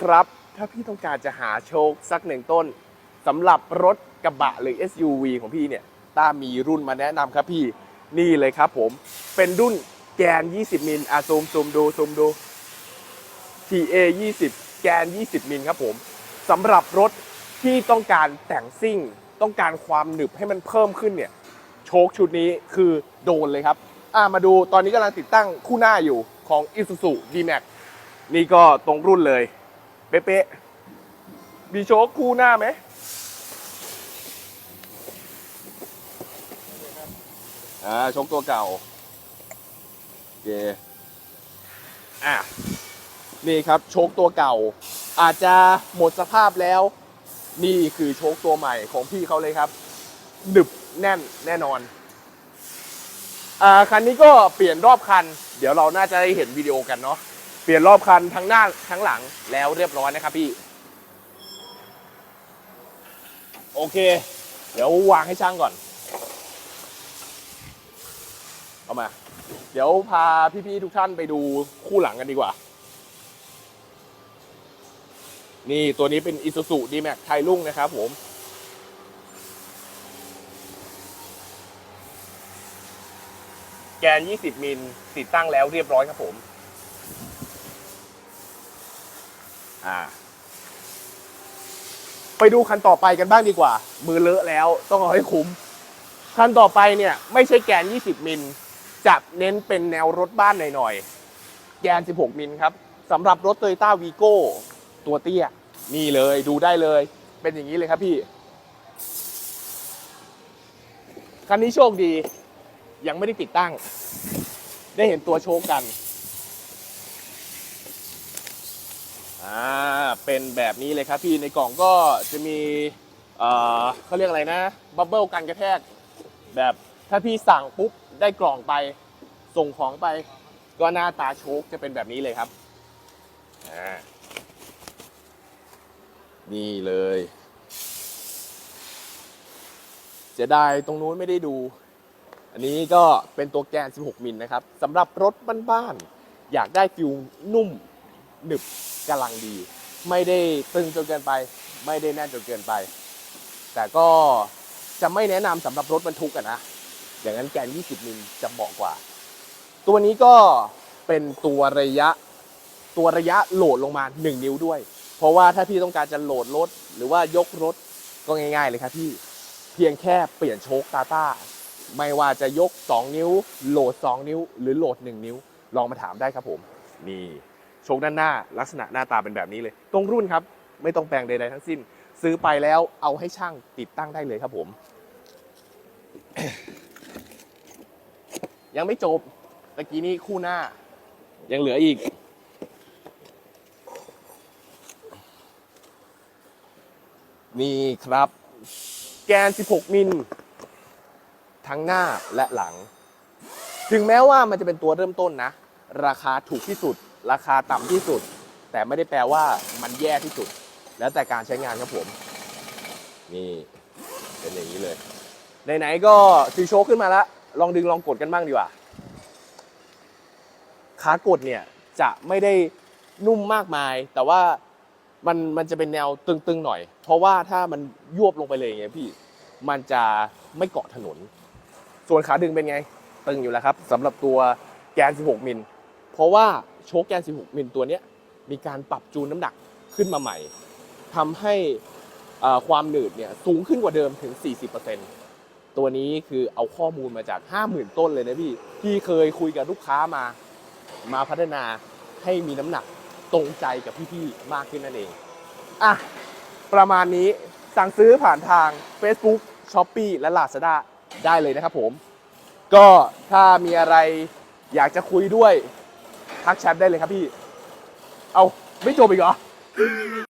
ครับ ถ้าพี่ต้องการจะหาโชคสักหนึ่งต้นสำหรับรถกระบะหรือ SUV ของพี่เนี่ยต้ามีรุ่นมาแนะนำครับพี่นี่เลยครับผม เป็นรุ่นแกน 20 มิลอะซูมซูมดูซูมดู TA 20 แกน 20 มิลครับผมสำหรับรถที่ต้องการแต่งซิ่ง ต้องการความหนึบให้มันเพิ่มขึ้นเนี่ย โชคชุดนี้คือโดนเลยครับ อ่ามาดูตอนนี้กำลังติดตั้งคู่หน้าอยู่ของ Isuzu D-Max นี่ก็ตรงรุ่นเลย เป๊ะๆมีโชคคู่หน้าไหมอ่าโชคตัวเก่าโอเคอะนี่ครับโชคตัวเก่า อาจจะหมดสภาพแล้ว นี่คือโชคตัวใหม่ของพี่เขาเลยครับหนึบแน่นแน่นอนอ่าคันนี้ก็เปลี่ยนรอบคัน เดี๋ยวเราน่าจะได้เห็นวิดีโอกันเนาะ เปลี่ยนรอบคันทั้งหน้าทั้งหลังแล้วเรียบร้อยนะครับพี่ โอเค เดี๋ยววางให้ช่างก่อน เอามา เดี๋ยวพาพี่ๆทุกท่านไปดูคู่หลังกันดีกว่า นี่ตัวนี้เป็น Isuzu D-Max ไทยรุ่งนะครับผมแกน 20 มิลติดตั้งแล้วเรียบร้อยครับผม อ่า ไปดูคันต่อไปกันบ้างดีกว่า มือเลอะแล้วต้องเอาให้คุ้ม คันต่อไปเนี่ย ไม่ใช่แกน 20 มิลจะเน้นเป็นแนวรถบ้านหน่อยๆ แกน 16 มิลครับสำหรับรถ Toyota Vigo ตัวเตี้ย นี่เลยดูได้เลย เป็นอย่างนี้เลยครับพี่ คันนี้โชคดี ยังไม่ได้ติดตั้ง ได้เห็นตัวโชคกัน อ่าเป็นแบบนี้เลยครับพี่ในกล่องก็จะมีเอ่อเขาเรียกอะไรนะบับเบิลกันกระแทก แบบถ้าพี่สั่งปุ๊บได้กล่องไปส่งของไป ก็หน้าตาโชคจะเป็นแบบนี้เลยครับอ่านี่เลยเสียดายตรงนู้นไม่ได้ดู อันนี้ก็เป็นตัวแกน 16 มิลนะครับสำหรับรถบ้านๆอยากได้ฟิลนุ่ม หนึบกำลังดี ไม่ได้ตึงจนเกินไป ไม่ได้แน่นจนเกินไป แต่ก็จะไม่แนะนำสำหรับรถบรรทุกอะนะ อย่างนั้นแกน 20 มิลจะเหมาะกว่า ตัวนี้ก็เป็นตัวระยะตัวระยะโหลดลงมา 1 นิ้วด้วย เพราะว่าถ้าพี่ต้องการจะโหลดรถ หรือว่ายกรถก็ง่าย ๆ เลยครับพี่เพียงแค่เปลี่ยนโชคตาต้าไม่ว่าจะยก 2 นิ้ว โหลด 2 นิ้ว หรือโหลด 1 นิ้ว ลองมาถามได้ครับผม นี่ โชคด้านหน้า ลักษณะหน้าตาเป็นแบบนี้เลย ตรงรุ่นครับ ไม่ต้องแปลงใดๆทั้งสิ้น ซื้อไปแล้วเอาให้ช่างติดตั้งได้เลยครับผม ยังไม่จบตะกี้นี้คู่หน้า ยังเหลืออีก นี่ครับ แกน 16 มิล ทั้งหน้าและหลัง ถึงแม้ว่ามันจะเป็นตัวเริ่มต้นนะ ราคาถูกที่สุด ราคาต่ำที่สุด แต่ไม่ได้แปลว่ามันแย่ที่สุด แล้วแต่การใช้งานครับผม นี่เป็นอย่างนี้เลยไหนๆก็ซีโชคขึ้นมาแล้ว ลองดึงลองกดกันบ้างดีกว่าขากดเนี่ยจะไม่ได้นุ่มมากมาย แต่ว่ามันมันจะเป็นแนวตึงๆหน่อย เพราะว่าถ้ามันยวบลงไปเลยอย่างเงี้ยพี่มันจะไม่เกาะถนน ส่วนขาดึงเป็นไง ตึงอยู่แล้วครับสำหรับตัวแกน 16 มิล เพราะว่า โชคแกน 16 มิลตัวเนี้ยมีการปรับจูนน้ำหนักขึ้นมาใหม่ทำให้ความหนืดเนี่ยสูงขึ้นกว่าเดิมถึง 40%ตัวนี้คือเอาข้อมูลมาจาก 50,000 ต้นเลยนะพี่ที่เคยคุยกับลูกค้ามามาพัฒนาให้มีน้ำหนักตรงใจกับพี่ๆมากขึ้นนั่นเองอะประมาณนี้สั่งซื้อผ่านทาง Facebook s h o p e e และ Lazada ได้เลยนะครับผม ก็ถ้ามีอะไรอยากจะคุยด้วย ทักแชทได้เลยครับพี่ เอาไม่จบอีกเหรอ